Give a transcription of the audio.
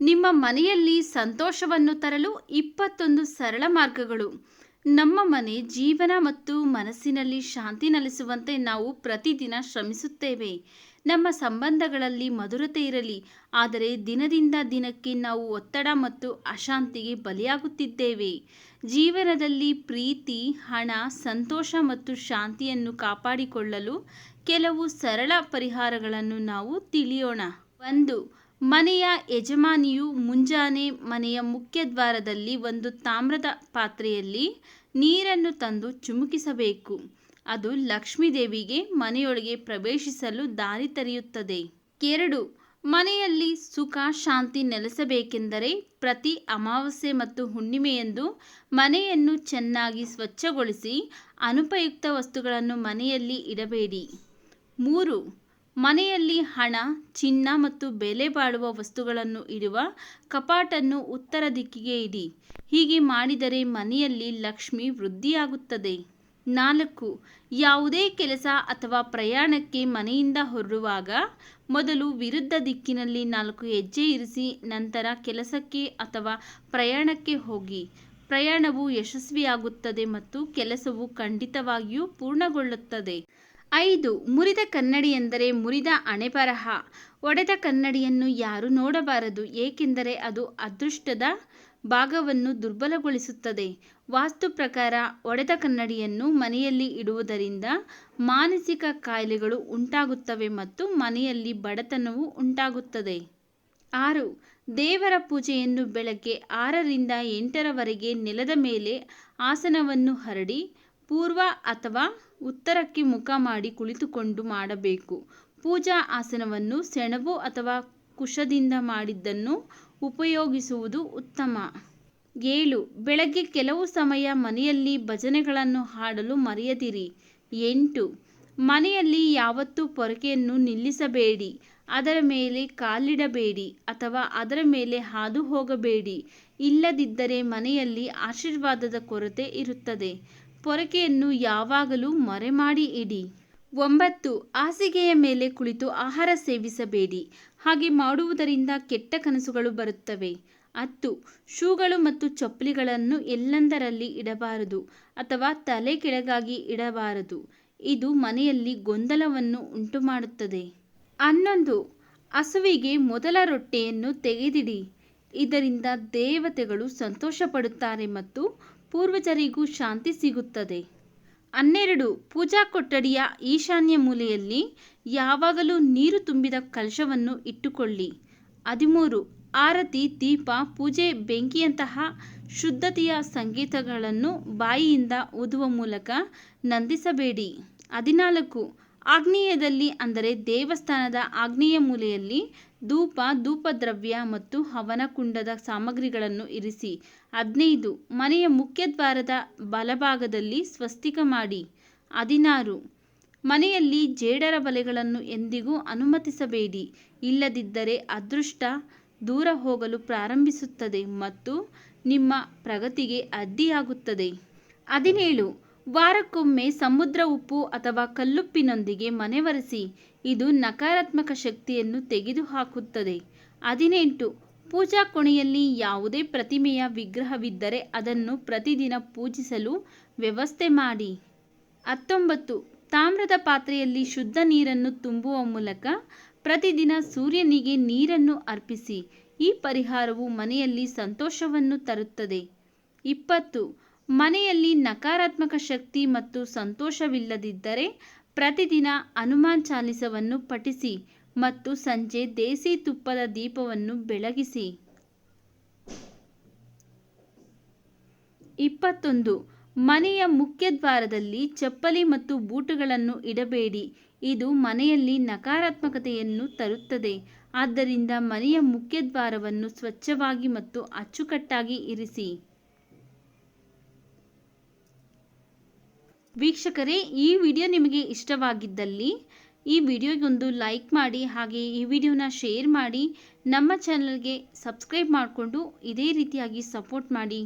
ನಿಮ್ಮ ಮನೆಯಲ್ಲಿ ಸಂತೋಷವನ್ನು ತರಲು ಇಪ್ಪತ್ತೊಂದು ಸರಳ ಮಾರ್ಗಗಳು. ನಮ್ಮ ಮನೆ ಜೀವನ ಮತ್ತು ಮನಸ್ಸಿನಲ್ಲಿ ಶಾಂತಿ ನೆಲೆಸುವಂತೆ ನಾವು ಪ್ರತಿದಿನ ಶ್ರಮಿಸುತ್ತೇವೆ. ನಮ್ಮ ಸಂಬಂಧಗಳಲ್ಲಿ ಮಧುರತೆ ಇರಲಿ, ಆದರೆ ದಿನದಿಂದ ದಿನಕ್ಕೆ ನಾವು ಒತ್ತಡ ಮತ್ತು ಅಶಾಂತಿಗೆ ಬಲಿಯಾಗುತ್ತಿದ್ದೇವೆ. ಜೀವನದಲ್ಲಿ ಪ್ರೀತಿ, ಹಣ, ಸಂತೋಷ ಮತ್ತು ಶಾಂತಿಯನ್ನು ಕಾಪಾಡಿಕೊಳ್ಳಲು ಕೆಲವು ಸರಳ ಪರಿಹಾರಗಳನ್ನು ನಾವು ತಿಳಿಯೋಣ. ಒಂದು ಮನೆಯ ಯಜಮಾನಿಯು ಮುಂಜಾನೆ ಮನೆಯ ಮುಖ್ಯ ದ್ವಾರದಲ್ಲಿ ಒಂದು ತಾಮ್ರದ ಪಾತ್ರೆಯಲ್ಲಿ ನೀರನ್ನು ತಂದು ಚುಮುಕಿಸಬೇಕು. ಅದು ಲಕ್ಷ್ಮೀದೇವಿಗೆ ಮನೆಯೊಳಗೆ ಪ್ರವೇಶಿಸಲು ದಾರಿ ತೆರೆಯುತ್ತದೆ. ಎರಡು. ಮನೆಯಲ್ಲಿ ಸುಖ, ಶಾಂತಿ ನೆಲೆಸಬೇಕೆಂದರೆ ಪ್ರತಿ ಅಮಾವಾಸ್ಯೆ ಮತ್ತು ಹುಣ್ಣಿಮೆಯಂದು ಮನೆಯನ್ನು ಚೆನ್ನಾಗಿ ಸ್ವಚ್ಛಗೊಳಿಸಿ ಅನುಪಯುಕ್ತ ವಸ್ತುಗಳನ್ನು ಮನೆಯಲ್ಲಿ ಇಡಬೇಡಿ. ಮೂರು. ಮನೆಯಲ್ಲಿ ಹಣ, ಚಿನ್ನ ಮತ್ತು ಬೆಲೆ ಬಾಳುವ ವಸ್ತುಗಳನ್ನು ಇಡುವ ಕಪಾಟನ್ನು ಉತ್ತರ ದಿಕ್ಕಿಗೆ ಇಡಿ. ಹೀಗೆ ಮಾಡಿದರೆ ಮನೆಯಲ್ಲಿ ಲಕ್ಷ್ಮಿ ವೃದ್ಧಿಯಾಗುತ್ತದೆ. ನಾಲ್ಕು. ಯಾವುದೇ ಕೆಲಸ ಅಥವಾ ಪ್ರಯಾಣಕ್ಕೆ ಮನೆಯಿಂದ ಹೊರಡುವಾಗ ಮೊದಲು ವಿರುದ್ಧ ದಿಕ್ಕಿನಲ್ಲಿ ನಾಲ್ಕು ಹೆಜ್ಜೆ ಇರಿಸಿ ನಂತರ ಕೆಲಸಕ್ಕೆ ಅಥವಾ ಪ್ರಯಾಣಕ್ಕೆ ಹೋಗಿ. ಪ್ರಯಾಣವು ಯಶಸ್ವಿಯಾಗುತ್ತದೆ ಮತ್ತು ಕೆಲಸವು ಖಂಡಿತವಾಗಿಯೂ ಪೂರ್ಣಗೊಳ್ಳುತ್ತದೆ. ಐದು, ಮುರಿದ ಕನ್ನಡಿ ಎಂದರೆ ಮುರಿದ ಅಣೆಬರಹ. ಒಡೆದ ಕನ್ನಡಿಯನ್ನು ಯಾರೂ ನೋಡಬಾರದು, ಏಕೆಂದರೆ ಅದು ಅದೃಷ್ಟದ ಭಾಗವನ್ನು ದುರ್ಬಲಗೊಳಿಸುತ್ತದೆ. ವಾಸ್ತು ಪ್ರಕಾರ ಒಡೆದ ಕನ್ನಡಿಯನ್ನು ಮನೆಯಲ್ಲಿ ಇಡುವುದರಿಂದ ಮಾನಸಿಕ ಕಾಯಿಲೆಗಳು ಉಂಟಾಗುತ್ತವೆ ಮತ್ತು ಮನೆಯಲ್ಲಿ ಬಡತನವು ಉಂಟಾಗುತ್ತದೆ. ಆರು, ದೇವರ ಪೂಜೆಯನ್ನು ಬೆಳಗ್ಗೆ ಆರರಿಂದ ಎಂಟರವರೆಗೆ ನೆಲದ ಮೇಲೆ ಆಸನವನ್ನು ಹರಡಿ, ಪೂರ್ವ ಅಥವಾ ಉತ್ತರಕ್ಕೆ ಮುಖ ಮಾಡಿ ಕುಳಿತುಕೊಂಡು ಮಾಡಬೇಕು. ಪೂಜಾ ಆಸನವನ್ನು ಸೆಣಬು ಅಥವಾ ಕುಶದಿಂದ ಮಾಡಿದ್ದನ್ನು ಉಪಯೋಗಿಸುವುದು ಉತ್ತಮ. ಏಳು. ಬೆಳಗ್ಗೆ ಕೆಲವು ಸಮಯ ಮನೆಯಲ್ಲಿ ಭಜನೆಗಳನ್ನು ಹಾಡಲು ಮರೆಯದಿರಿ. ಎಂಟು. ಮನೆಯಲ್ಲಿ ಯಾವತ್ತೂ ಪೊರಕೆಯನ್ನು ನಿಲ್ಲಿಸಬೇಡಿ. ಅದರ ಮೇಲೆ ಕಾಲಿಡಬೇಡಿ ಅಥವಾ ಅದರ ಮೇಲೆ ಹಾದು ಹೋಗಬೇಡಿ. ಇಲ್ಲದಿದ್ದರೆ ಮನೆಯಲ್ಲಿ ಆಶೀರ್ವಾದದ ಕೊರತೆ ಇರುತ್ತದೆ. ಪೊರಕೆಯನ್ನು ಯಾವಾಗಲೂ ಮರೆಮಾಡಿ ಇಡಿ. ಒಂಬತ್ತು, ಹಾಸಿಗೆಯ ಮೇಲೆ ಕುಳಿತು ಆಹಾರ ಸೇವಿಸಬೇಡಿ. ಹಾಗೆ ಮಾಡುವುದರಿಂದ ಕೆಟ್ಟ ಕನಸುಗಳು ಬರುತ್ತವೆ. ಹತ್ತು, ಶೂಗಳು ಮತ್ತು ಚಪ್ಪಲಿಗಳನ್ನು ಎಲ್ಲೆಂದರಲ್ಲಿ ಇಡಬಾರದು ಅಥವಾ ತಲೆ ಕೆಳಗಾಗಿ ಇಡಬಾರದು. ಇದು ಮನೆಯಲ್ಲಿ ಗೊಂದಲವನ್ನು ಉಂಟುಮಾಡುತ್ತದೆ. ಹನ್ನೊಂದು, ಹಸುವಿಗೆ ಮೊದಲ ರೊಟ್ಟೆಯನ್ನು ತೆಗೆದಿಡಿ. ಇದರಿಂದ ದೇವತೆಗಳು ಸಂತೋಷಪಡುತ್ತಾರೆ ಮತ್ತು ಪೂರ್ವಜರಿಗೂ ಶಾಂತಿ ಸಿಗುತ್ತದೆ. ಹನ್ನೆರಡು, ಪೂಜಾ ಕೊಠಡಿಯ ಈಶಾನ್ಯ ಮೂಲೆಯಲ್ಲಿ ಯಾವಾಗಲೂ ನೀರು ತುಂಬಿದ ಕಲಶವನ್ನು ಇಟ್ಟುಕೊಳ್ಳಿ. ಹದಿಮೂರು, ಆರತಿ, ದೀಪ, ಪೂಜೆ, ಬೆಂಕಿಯಂತಹ ಶುದ್ಧತೆಯ ಸಂಗೀತಗಳನ್ನು ಬಾಯಿಯಿಂದ ಓದುವ ಮೂಲಕ ನಂದಿಸಬೇಡಿ. ಹದಿನಾಲ್ಕು, ಆಗ್ನೇಯದಲ್ಲಿ, ಅಂದರೆ ದೇವಸ್ಥಾನದ ಆಗ್ನೇಯ ಮೂಲೆಯಲ್ಲಿ ಧೂಪ, ಧೂಪದ್ರವ್ಯ ಮತ್ತು ಹವನ ಕುಂಡದ ಸಾಮಗ್ರಿಗಳನ್ನು ಇರಿಸಿ. ಹದಿನೈದು, ಮನೆಯ ಮುಖ್ಯದ್ವಾರದ ಬಲಭಾಗದಲ್ಲಿ ಸ್ವಸ್ತಿಕ ಮಾಡಿ. ಹದಿನಾರು, ಮನೆಯಲ್ಲಿ ಜೇಡರ ಬಲೆಗಳನ್ನು ಎಂದಿಗೂ ಅನುಮತಿಸಬೇಡಿ. ಇಲ್ಲದಿದ್ದರೆ ಅದೃಷ್ಟ ದೂರ ಹೋಗಲು ಪ್ರಾರಂಭಿಸುತ್ತದೆ ಮತ್ತು ನಿಮ್ಮ ಪ್ರಗತಿಗೆ ಅಡ್ಡಿಯಾಗುತ್ತದೆ. ಹದಿನೇಳು, ವಾರಕ್ಕೊಮ್ಮೆ ಸಮುದ್ರ ಉಪ್ಪು ಅಥವಾ ಕಲ್ಲುಪ್ಪಿನೊಂದಿಗೆ ಮನೆ ಒರೆಸಿ ಇದು ನಕಾರಾತ್ಮಕ ಶಕ್ತಿಯನ್ನು ತೆಗೆದುಹಾಕುತ್ತದೆ. ಹದಿನೆಂಟು. ಪೂಜಾ ಕೋಣೆಯಲ್ಲಿ ಯಾವುದೇ ಪ್ರತಿಮೆಯ ವಿಗ್ರಹವಿದ್ದರೆ ಅದನ್ನು ಪ್ರತಿದಿನ ಪೂಜಿಸಲು ವ್ಯವಸ್ಥೆ ಮಾಡಿ. ಹತ್ತೊಂಬತ್ತು. ತಾಮ್ರದ ಪಾತ್ರೆಯಲ್ಲಿ ಶುದ್ಧ ನೀರನ್ನು ತುಂಬುವ ಮೂಲಕ ಪ್ರತಿದಿನ ಸೂರ್ಯನಿಗೆ ನೀರನ್ನು ಅರ್ಪಿಸಿ, ಈ ಪರಿಹಾರವು ಮನೆಯಲ್ಲಿ ಸಂತೋಷವನ್ನು ತರುತ್ತದೆ. ಇಪ್ಪತ್ತು. ಮನೆಯಲ್ಲಿ ನಕಾರಾತ್ಮಕ ಶಕ್ತಿ ಮತ್ತು ಸಂತೋಷವಿಲ್ಲದಿದ್ದರೆ ಪ್ರತಿದಿನ ಹನುಮಾನ್ ಚಾಲಿಸವನ್ನು ಪಠಿಸಿ ಮತ್ತು ಸಂಜೆ ದೇಸಿ ತುಪ್ಪದ ದೀಪವನ್ನು ಬೆಳಗಿಸಿ. ಇಪ್ಪತ್ತೊಂದು. ಮನೆಯ ಮುಖ್ಯದ್ವಾರದಲ್ಲಿ ಚಪ್ಪಲಿ ಮತ್ತು ಬೂಟುಗಳನ್ನು ಇಡಬೇಡಿ. ಇದು ಮನೆಯಲ್ಲಿ ನಕಾರಾತ್ಮಕತೆಯನ್ನು ತರುತ್ತದೆ. ಆದ್ದರಿಂದ ಮನೆಯ ಮುಖ್ಯದ್ವಾರವನ್ನು ಸ್ವಚ್ಛವಾಗಿ ಮತ್ತು ಅಚ್ಚುಕಟ್ಟಾಗಿ ಇರಿಸಿ. ವೀಕ್ಷಕರೇ, ಈ ವಿಡಿಯೋ ನಿಮಗೆ ಇಷ್ಟವಾಗಿದ್ದಲ್ಲಿ ಈ ವಿಡಿಯೋಗೊಂದು ಲೈಕ್ ಮಾಡಿ, ಹಾಗೆ ಈ ವಿಡಿಯೋನ ಶೇರ್ ಮಾಡಿ, ನಮ್ಮ ಚಾನಲ್ಗೆ ಸಬ್ಸ್ಕ್ರೈಬ್ ಮಾಡಿಕೊಂಡು ಇದೇ ರೀತಿಯಾಗಿ ಸಪೋರ್ಟ್ ಮಾಡಿ.